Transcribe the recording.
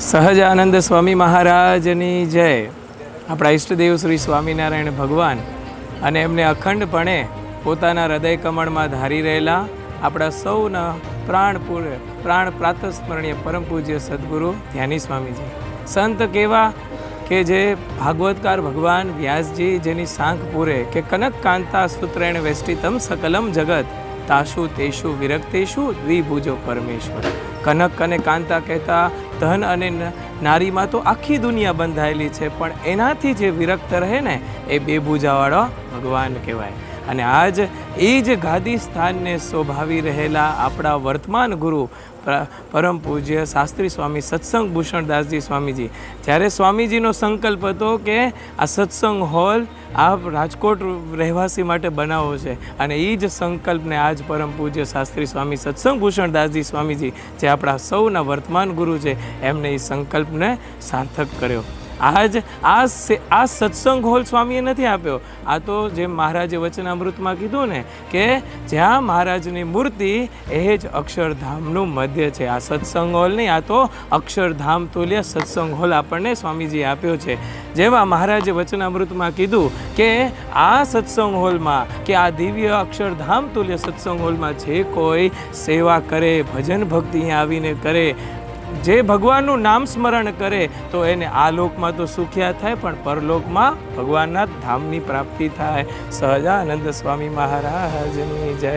સહજાનંદ સ્વામી મહારાજની જય. આપણા ઈષ્ટદેવ શ્રી સ્વામિનારાયણ ભગવાન અને એમને અખંડપણે પોતાના હૃદય કમળમાં ધારી રહેલા આપણા સૌના પ્રાણપૂર પ્રાણ પ્રાતસ્મરણીય પરમ પૂજ્ય સદગુરુ ધ્યાની સ્વામીજી. સંત કેવા કે જે ભાગવતકાર ભગવાન વ્યાસજી જેની સાંખ પૂરે કે કનક કાંતા સૂત્રેણ વેષ્ટિતમ સકલમ જગત તાશુ તેશુ વિરક્તેશુ દ્વિભુજો પરમેશ્વર. કનક અને કાંતા કહેતા ધન અને નારીમાં તો આખી દુનિયા બંધાયેલી છે, પણ એનાથી જે વિરક્ત રહે ને, એ બે ભુજાવાળો ભગવાન કહેવાય. અને આજ એ જ ગાદી સ્થાનને શોભાવી રહેલા આપણા વર્તમાન ગુરુ પરમ પૂજ્ય શાસ્ત્રી સ્વામી સત્સંગ ભૂષણદાસજી સ્વામીજી. જ્યારે સ્વામીજીનો સંકલ્પ હતો કે આ સત્સંગ હોલ આ રાજકોટ રહેવાસી માટે બનાવવો છે, અને એ જ સંકલ્પને આજ પરમ પૂજ્ય શાસ્ત્રી સ્વામી સત્સંગ ભૂષણદાસજી સ્વામીજી, જે આપણા સૌના વર્તમાન ગુરુ છે, એમને એ સંકલ્પને સાર્થક કર્યો. આજ આ આ સત્સંગ હોલ સ્વામીએ નથી આપ્યો. આ તો જે મહારાજે વચનામૃતમાં કીધું ને કે જ્યાં મહારાજની મૂર્તિ, એ જ અક્ષરધામનું મધ્ય છે. આ સત્સંગ હોલ નહીં, આ તો અક્ષરધામ તુલ્ય સત્સંગ હોલ આપણને સ્વામીજીએ આપ્યો છે. જેવા મહારાજે વચનામૃતમાં કીધું કે આ સત્સંગ હોલમાં, કે આ દિવ્ય અક્ષરધામ તુલ્ય સત્સંગ હોલમાં જે કોઈ સેવા કરે, ભજન ભક્તિ અહીંયા આવીને કરે જે ભગવાનનું નામ સ્મરણ કરે, તો એને આ લોકમાં તો સુખ્યા થાય, પણ પરલોકમાં ભગવાનના ધામની પ્રાપ્તિ થાય. સહજાનંદ સ્વામી મહારાજની જય.